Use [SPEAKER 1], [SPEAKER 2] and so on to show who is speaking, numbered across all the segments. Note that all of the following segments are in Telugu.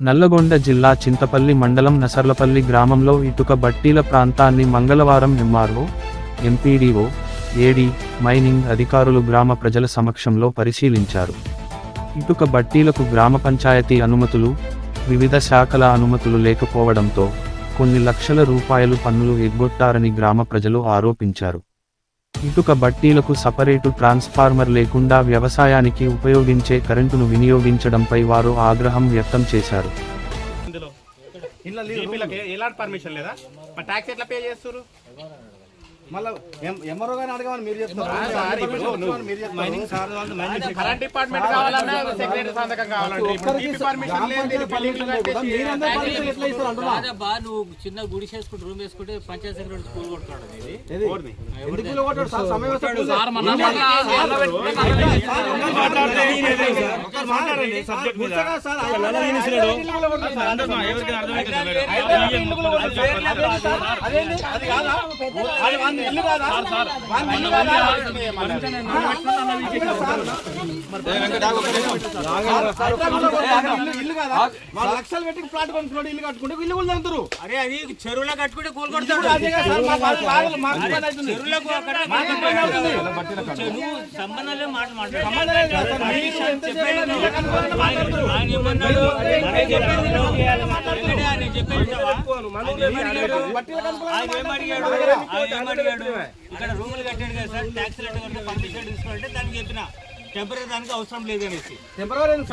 [SPEAKER 1] నల్లగొండ జిల్లా చింతపల్లి మండలం నసర్లపల్లి గ్రామంలో ఇటుక బట్టీల ప్రాంతాన్ని మంగళవారం ఎంఆర్ఓ ఎంపీడీఓ ఏడీ మైనింగ్ అధికారులు గ్రామ ప్రజల సమక్షంలో పరిశీలించారు. ఇటుక బట్టీలకు గ్రామ పంచాయతీ అనుమతులు వివిధ శాఖల అనుమతులు లేకపోవడంతో కొన్ని లక్షల రూపాయలు పన్నులు ఎగ్గొట్టారని గ్రామ ప్రజలు ఆరోపించారు. ఇటుక బట్టీలకు సపరేటు ట్రాన్స్ఫార్మర్ లేకుండా వ్యవసాయానికి ఉపయోగించే కరెంటును వినియోగించడంపై వారు ఆగ్రహం వ్యక్తం చేశారు.
[SPEAKER 2] ఎలాంటి పర్మిషన్ లేదా? ట్యాక్స్ ఎట్లా పే చేస్తారు
[SPEAKER 3] ఎంఆర్ఓ గారిని అడగమని మీరు
[SPEAKER 2] కరెంట్ డిపార్ట్మెంట్ కావాలన్నా సెక్రటరీ సంతకం కావాలంటే
[SPEAKER 4] నువ్వు చిన్న గుడి చేసుకుంటే రూమ్ వేసుకుంటే పంచాయతీ సెక్రటరీ స్కూల్ కొట్టుకోవడం
[SPEAKER 3] లక్షలు పెట్టి ప్లాట్ కొనుక్కున్నాడు ఇల్లు కట్టుకుంటే ఇల్లు కూడా తగ్గుతారు
[SPEAKER 4] అరే అది చెరువులో కట్టుకుంటే కూల్
[SPEAKER 3] ఇప్పుడు
[SPEAKER 4] చెరువులకు అక్కడ మాట మాట్లాడు ఏమడిగాడు? ఇక్కడ రూములు కట్టాడు కదా సార్ ట్యాక్స్ కట్టే పర్మిషన్ తీసుకోవాలంటే దానికి చెప్పిన టెంపరీ దానికి అవసరం లేదనేసి
[SPEAKER 3] టెంపరరీ ఉంది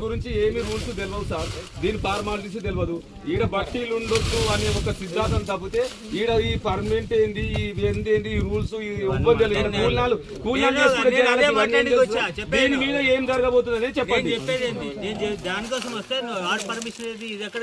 [SPEAKER 5] గురించి ఏమి రూల్స్ తెలియదు సార్. దీని ఫార్మాలిటీస్ తెలియదు ఈడ బట్టీలు ఉండొద్దు అనే ఒక సిద్ధాంతం తప్పితే ఈడ ఈ పర్మనెంట్ ఏంది ఈ ఏంది ఏంది ఈ రూల్స్ కూలినాలు దీని మీద ఏం జరగబోతుంది చెప్పండి.
[SPEAKER 4] దానికోసం వస్తే పర్మిషన్ ఏది? ఇది ఎక్కడ